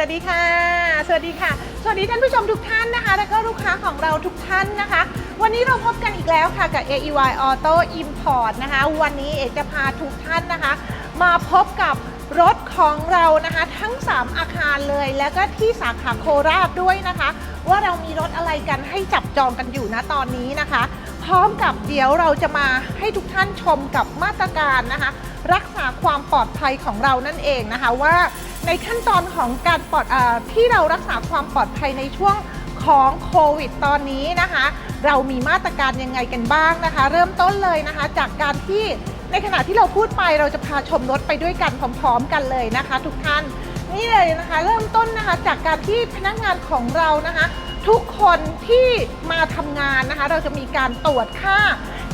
สวัสดีค่ะ สวัสดีค่ะ สวัสดีท่านผู้ชมทุกท่านนะคะ แล้วก็ลูกค้าของเราทุกท่านนะคะ วันนี้เราพบกันอีกแล้วค่ะกับ AEY Auto Import นะคะ วันนี้เอกจะพาทุกท่านนะคะ มาพบกับรถของเรานะคะทั้ง 3 อาคารเลย แล้วก็ที่สาขาโคราชด้วยนะคะ ว่าเรามีรถอะไรกันให้จับจองกันอยู่นะตอนนี้นะคะ พร้อมกับเดี๋ยวเราจะมาให้ทุกท่านชมกับมาตรการนะคะ รักษาความปลอดภัยของเรานั่นเองนะคะว่า ในขั้นตอนของการปลอดอที่เรารักษาความปลอดภัยในช่วงของโควิดตอนนี้นะคะ เรามีมาตรการยังไงกันบ้างนะคะ เริ่มต้นเลยนะคะ จากการที่ในขณะที่เราพูดไปเราจะพาชมรถไปด้วยกันพร้อม ๆ กันเลยนะคะ ทุกท่านนี่เลยนะคะ เริ่มต้นนะคะจากการที่พนักงานของเรานะคะ ทุกคนที่มาทำงานนะคะ เราจะมีการตรวจค่า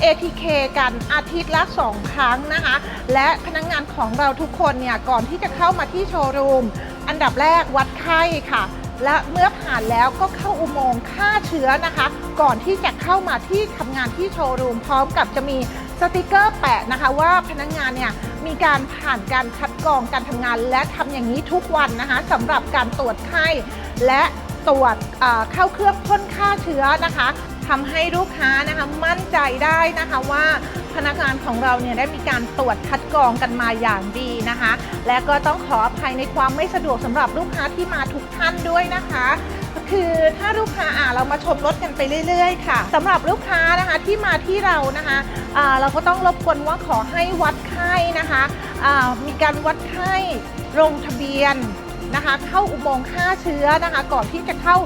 ATK กันอาทิตย์ละ 2 ครั้งนะคะ และพนักงานของเราทุกคนเนี่ย ก่อนที่จะเข้ามาที่โชว์รูม อันดับแรกวัดไข้ค่ะ และเมื่อผ่านแล้วก็เข้าอุโมงค์ฆ่าเชื้อนะคะ ก่อนที่จะเข้ามาที่ทำงานที่โชว์รูม พร้อมกับจะมีสติกเกอร์แปะนะคะว่าพนักงานเนี่ยมีการผ่านการคัดกรองการทำงาน และทำอย่างนี้ทุกวันนะคะสำหรับการตรวจไข้ และตรวจเอ่อเข้าเครื่องพ่นฆ่าเชื้อนะคะ ทำให้ลูกค้านะคะมั่นใจได้นะคะว่าพนักงานของเราเนี่ยได้มีการตรวจคัดกรองกันมาอย่างดีนะคะ และก็ต้องขออภัยในความไม่สะดวกสำหรับลูกค้าที่มาทุกท่านด้วยนะคะคือถ้าลูกค้าอ่าเรามาชมรถกันไปเรื่อย ๆ ค่ะสำหรับลูกค้านะคะที่มาที่เรานะคะอ่าเราก็ต้องรบกวนว่าขอให้วัดไข้นะคะอ่ามีการวัดไข้ลงทะเบียน นะคะ เข้าอุโมงค์ฆ่าเชื้อนะคะ ก่อนที่จะเข้า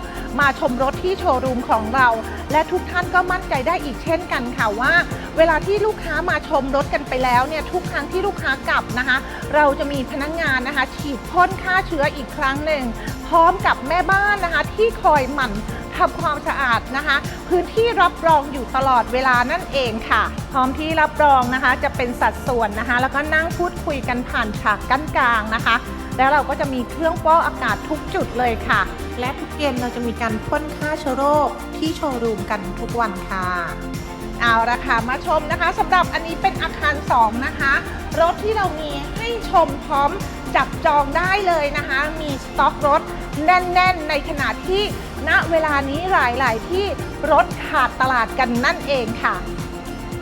มาชมรถที่โชว์รูมของเรา และทุกท่านก็มั่นใจได้อีกเช่นกันค่ะว่า เวลาที่ลูกค้ามาชมรถกันไปแล้วเนี่ยทุกครั้งที่ลูกค้ากลับนะคะ เราจะมีพนักงานนะคะ ฉีดพ่นฆ่าเชื้ออีกครั้งหนึ่งพร้อมกับแม่บ้านนะคะ ที่คอยหมั่น ทำความสะอาดนะคะ พื้นที่รับรองอยู่ตลอดเวลานั่นเองค่ะ พร้อมที่รับรองนะคะ จะเป็นสัดส่วนนะคะ แล้วก็นั่งพูดคุยกันผ่านฉากกั้นกลางนะคะ แล้วเราก็จะมีเครื่องฟออากาศทุกจุดเลยค่ะ และทุกเย็นเราจะมีการพ่นฆ่าเชื้อโรคที่โชว์รูมกันทุกวันค่ะเอาละค่ะมาชมนะคะสำหรับอันนี้เป็นอาคาร 2 นะคะ รถที่เรามีให้ชมพร้อมจับจองได้เลยนะคะ มีสต็อกรถแน่น ๆ ในขณะที่ ณเวลานี้หลาย ๆ ที่รถขาดตลาดกันนั่นเองค่ะ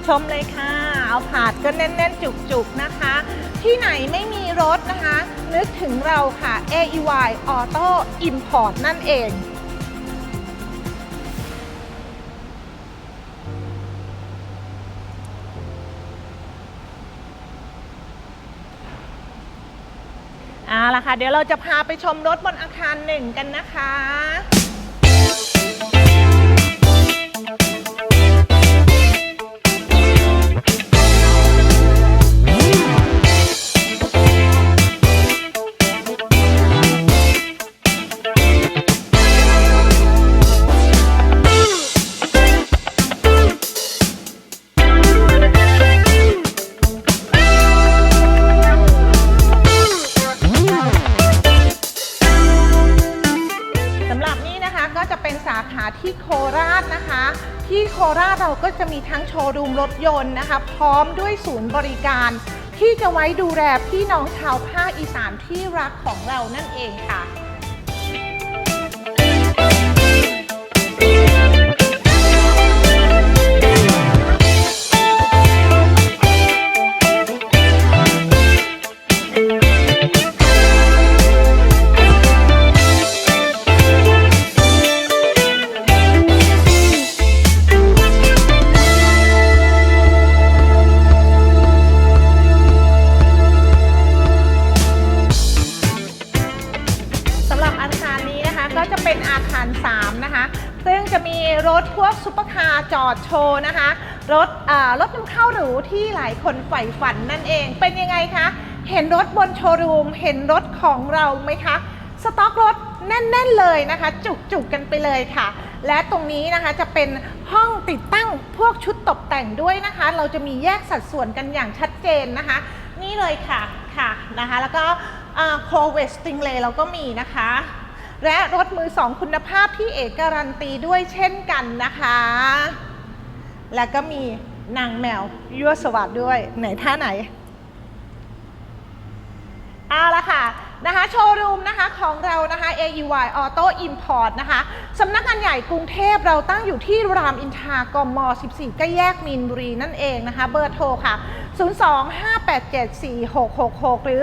ชมเลยค่ะ เอาผาดก็แน่น ๆ จุก ๆ นะคะ ที่ไหนไม่มีรถนะคะ นึกถึงเราค่ะ AEY Auto Import นั่นเองเอาละค่ะ เดี๋ยวเราจะพาไปชมรถบนอาคารหนึ่งกันนะคะ สำ โคราชนะคะ ที่โคราชเราก็จะมีทั้งโชว์รูมรถยนต์นะคะ พร้อมด้วยศูนย์บริการ ที่จะไว้ดูแลพี่น้องชาวภาคอีสานที่รักของเรานั่นเองค่ะ เป็นอาคาร 3 นะคะ ซึ่งจะมีรถพวกซุปเปอร์คาร์จอดโชว์นะคะ รถอ่ารถนำเข้าหรูที่หลายคนใฝ่ฝันนั่นเอง เป็นยังไงคะ เห็นรถบนโชว์รูม เห็นรถของเราไหมคะ สต็อกรถแน่น ๆ เลยนะคะ จุก ๆ กันไปเลยค่ะ และตรงนี้นะคะจะเป็นห้องติดตั้งพวกชุดตกแต่งด้วยนะคะ เราจะมีแยกสัดส่วนกันอย่างชัดเจนนะคะ นี่เลยค่ะค่ะนะคะ แล้วก็โคเวสติงเลเราก็มีนะคะ และรถมือสองคุณภาพที่เอกการันตีด้วยเช่นกันนะคะ แล้วก็มีนางแมวยั่วสวัสดด้วย ไหนท่าไหนเอาละค่ะนะคะโชว์รูมนะคะของเรานะคะ AEY Auto Import นะคะสำนักงานใหญ่กรุงเทพเราตั้งอยู่ที่รามอินทรากม 14 ก็แยกมีนบุรีนั่นเองนะคะ เบอร์โทรค่ะ 025874666 หรือ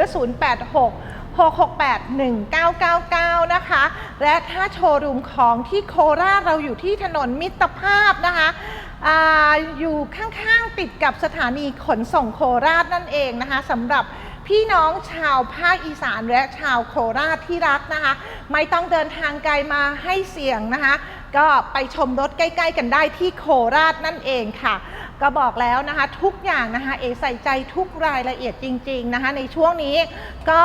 086 6681999 นะคะ และถ้าโชว์รูมของที่โคราชเราอยู่ที่ถนนมิตรภาพนะคะออยู่ข้างๆติดกับสถานีขนส่งโคราชนั่นเองนะคะสำหรับพี่น้องชาวภาคอีสานและชาวโคราชที่รักนะคะ ไม่ต้องเดินทางไกลมาให้เสี่ยงนะคะ ก็ไปชมรถใกล้ ๆ กันได้ที่โคราชนั่นเองค่ะ ก็บอกแล้วนะคะทุกอย่างนะคะเอใส่ใจทุกรายละเอียดจริงๆนะคะในช่วงนี้ก็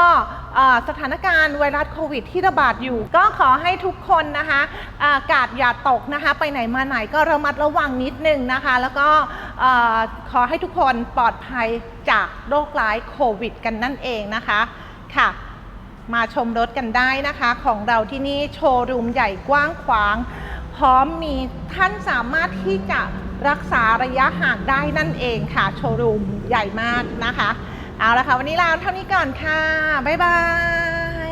สถานการณ์ไวรัสโควิดที่ระบาดอยู่ ก็ขอให้ทุกคนนะคะอากาศอย่าตกนะคะไปไหนมาไหนก็ระมัดระวังนิดนึงนะคะ แล้วก็ขอให้ทุกคนปลอดภัยจากโรคร้ายโควิด กันนั่นเองนะคะค่ะมาชมรถกันได้นะคะของเราที่นี่โชว์รูมใหญ่กว้างขวาง พร้อมมีท่านสามารถที่จะ รักษาระยะห่างได้นั่นเองค่ะ โชว์รูมใหญ่มากนะคะ เอาละค่ะ วันนี้ลาเท่านี้ก่อนค่ะ บ๊ายบาย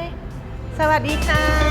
สวัสดีค่ะ